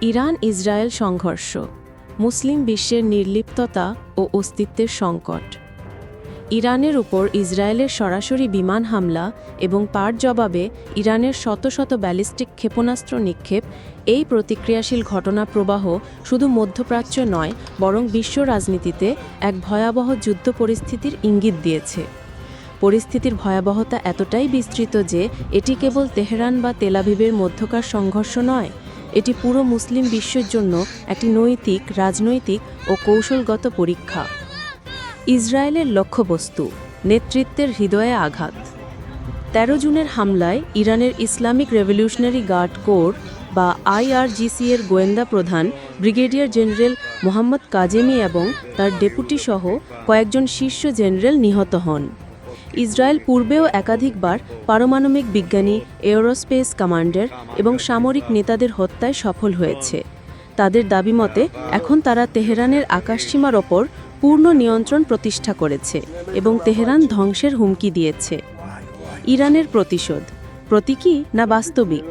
Iran Israel সংঘর্ষ, মুসলিম বিশ্বের নির্লিপ্ততা ও অস্তিত্বের সংকট। ইরানের উপর ইসরায়েলের সরাসরি বিমান হামলা এবং পার জবাবে ইরানের শত শত ব্যালিস্টিক ক্ষেপণাস্ত্র নিক্ষেপ, এই প্রতিক্রিয়াশীল ঘটনা প্রবাহ শুধু মধ্যপ্রাচ্য নয়, বরং বিশ্ব রাজনীতিতে এক ভয়াবহ যুদ্ধ পরিস্থিতির ইঙ্গিত দিয়েছে। পরিস্থিতির ভয়াবহতা এতটাই বিস্তৃত যে, এটি কেবল তেহরান বা তেলাভিবের মধ্যকার সংঘর্ষ নয় এটি পুরো মুসলিম বিশ্বের জন্য একটি নৈতিক, রাজনৈতিক ও কৌশলগত পরীক্ষা। ইসরায়েলের লক্ষ্যবস্তু, নেতৃত্বের হৃদয়ে আঘাত। তেরো জুনের হামলায় ইরানের ইসলামিক রেভলিউশনারি গার্ড কোর বা আইআরজিসি এর গোয়েন্দা প্রধান ব্রিগেডিয়ার জেনারেল মোহাম্মদ কাজেমি এবং তার ডেপুটি সহ কয়েকজন শীর্ষ জেনারেল নিহত হন। ইসরায়েল পূর্বেও একাধিকবার পারমাণবিক বিজ্ঞানী এরোস্পেস কমান্ডার এবং সামরিক নেতাদের হত্যায় সফল হয়েছে। তাদের দাবি মতে, এখন তারা তেহরানের আকাশসীমার ওপর পূর্ণ নিয়ন্ত্রণ প্রতিষ্ঠা করেছে এবং তেহরান ধ্বংসের হুমকি দিয়েছে। ইরানের প্রতিশোধ, প্রতীকী না বাস্তবিক?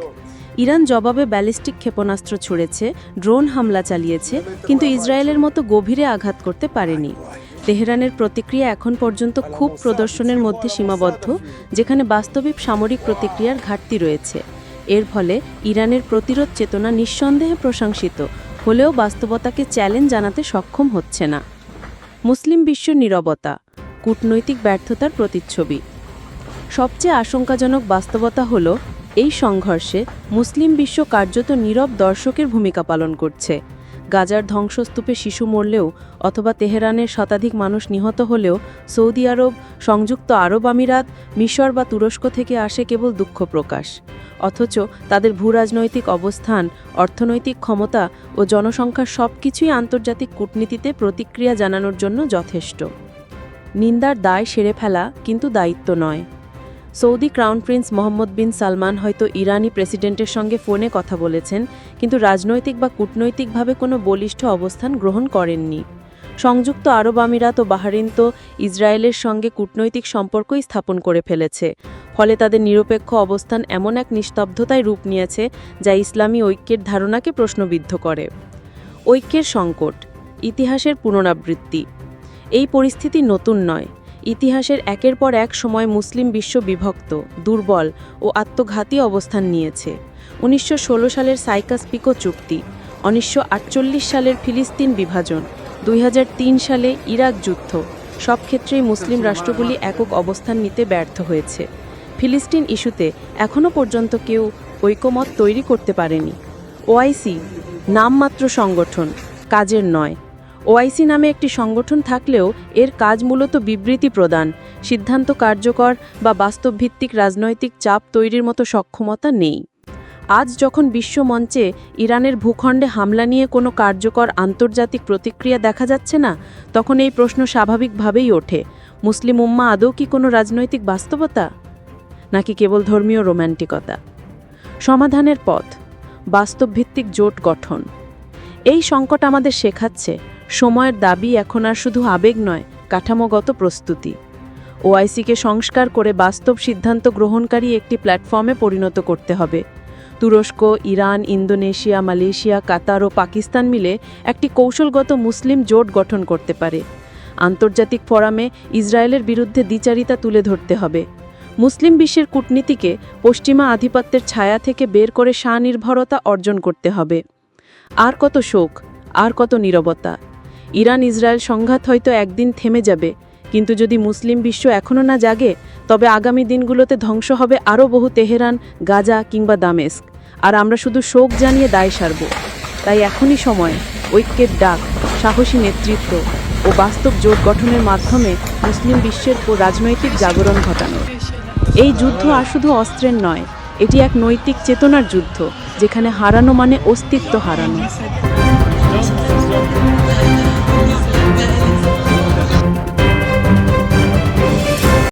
ইরান জবাবে ব্যালিস্টিক ক্ষেপণাস্ত্র ছুড়েছে, ড্রোন হামলা চালিয়েছে, কিন্তু ইসরায়েলের মতো গভীরে আঘাত করতে পারেনি। তেহরানের প্রতিক্রিয়া এখন পর্যন্ত খুব প্রদর্শনের মধ্যে সীমাবদ্ধ, যেখানে বাস্তবিক সামরিক প্রতিক্রিয়ার ঘাটতি রয়েছে। এর ফলে ইরানের প্রতিরোধ চেতনা নিঃসন্দেহে প্রশংসিত, হলেও বাস্তবতাকে চ্যালেঞ্জ জানাতে সক্ষম হচ্ছে না। মুসলিম বিশ্ব নীরবতা, কূটনৈতিক ব্যর্থতার প্রতিচ্ছবি। সবচেয়ে আশঙ্কাজনক বাস্তবতা হল, এই সংঘর্ষে মুসলিম বিশ্ব কার্যত নীরব দর্শকের ভূমিকা পালন করছে। গাজার ধ্বংসস্তূপে শিশু মরলেও অথবা তেহরানের শতাধিক মানুষ নিহত হলেও সৌদি আরব, সংযুক্ত আরব আমিরাত, মিশর বা তুরস্ক থেকে আসে কেবল দুঃখ প্রকাশ। অথচ তাদের ভূরাজনৈতিক অবস্থান, অর্থনৈতিক ক্ষমতা ও জনসংখ্যার সব কিছুই আন্তর্জাতিক কূটনীতিতে প্রতিক্রিয়া জানানোর জন্য যথেষ্ট। নিন্দার দায় সেরে ফেলা কিন্তু দায়িত্ব নয়। Saudi crown prince Mohammed bin Salman হয়তো ইরানি প্রেসিডেন্টের সঙ্গে ফোনে কথা বলেছেন, কিন্তু রাজনৈতিক বা কূটনৈতিকভাবে কোনো বলিষ্ঠ অবস্থান গ্রহণ করেননি। সংযুক্ত আরব আমিরাত ও বাহারিন তো ইসরায়েলের সঙ্গে কূটনৈতিক সম্পর্কই স্থাপন করে ফেলেছে। ফলে তাদের নিরপেক্ষ অবস্থান এমন এক নিস্তব্ধতায় রূপ নিয়েছে যা ইসলামী ঐক্যের ধারণাকে প্রশ্নবিদ্ধ করে। ঐক্যের সংকট, ইতিহাসের পুনরাবৃত্তি। এই পরিস্থিতি নতুন নয়। ইতিহাসের একের পর এক সময় মুসলিম বিশ্ব বিভক্ত, দুর্বল ও আত্মঘাতী অবস্থান নিয়েছে। উনিশশো ষোলো সালের সাইকাস পিকো চুক্তি, উনিশশো আটচল্লিশ সালের ফিলিস্তিন বিভাজন, দুই হাজার তিন সালে ইরাক যুদ্ধ, সব ক্ষেত্রেই মুসলিম রাষ্ট্রগুলি একক অবস্থান নিতে ব্যর্থ হয়েছে। ফিলিস্তিন ইস্যুতে এখনও পর্যন্ত কেউ ঐকমত তৈরি করতে পারেনি। ওআইসি, নামমাত্র সংগঠন, কাজের নয়। ওআইসি নামে একটি সংগঠন থাকলেও এর কাজ মূলত বিবৃতি প্রদান। সিদ্ধান্ত কার্যকর বা বাস্তবভিত্তিক রাজনৈতিক চাপ তৈরির মতো সক্ষমতা নেই। আজ যখন বিশ্বমঞ্চে ইরানের ভূখণ্ডে হামলা নিয়ে কোনো কার্যকর আন্তর্জাতিক প্রতিক্রিয়া দেখা যাচ্ছে না, তখন এই প্রশ্ন স্বাভাবিকভাবেই ওঠে। মুসলিম উম্মা আদৌ কি কোনো রাজনৈতিক বাস্তবতা? নাকি কেবল ধর্মীয় রোম্যান্টিকতা? সমাধানের পথ। বাস্তবভিত্তিক জোট গঠন। এই সংকট আমাদের শেখাচ্ছে। সময়ের দাবি এখন আর শুধু আবেগ নয়, কাঠামোগত প্রস্তুতি। ওআইসিকে সংস্কার করে বাস্তব সিদ্ধান্ত গ্রহণকারী একটি প্ল্যাটফর্মে পরিণত করতে হবে। তুরস্ক, ইরান, ইন্দোনেশিয়া, মালয়েশিয়া, কাতার ও পাকিস্তান মিলে একটি কৌশলগত মুসলিম জোট গঠন করতে পারে। আন্তর্জাতিক ফোরামে ইসরায়েলের বিরুদ্ধে দ্বিচারিতা তুলে ধরতে হবে। মুসলিম বিশ্বের কূটনীতিকে পশ্চিমা আধিপত্যের ছায়া থেকে বের করে স্বনির্ভরতা অর্জন করতে হবে। আর কত শোক, আর কত নীরবতা। ইরান ইসরায়েল সংঘাত হয়তো একদিন থেমে যাবে। কিন্তু যদি মুসলিম বিশ্ব এখনও না জাগে, তবে আগামী দিনগুলোতে ধ্বংস হবে আরও বহু তেহরান, গাজা কিংবা দামেস্ক। আর আমরা শুধু শোক জানিয়ে দায় সারব। তাই এখনই সময়, ঐক্যের ডাক, সাহসী নেতৃত্ব ও বাস্তব জোট গঠনের মাধ্যমে মুসলিম বিশ্বের ও রাজনৈতিক জাগরণ ঘটানো। এই যুদ্ধ আর শুধু অস্ত্রের নয়, এটি এক নৈতিক চেতনার যুদ্ধ, যেখানে হারানো মানে অস্তিত্ব হারানো।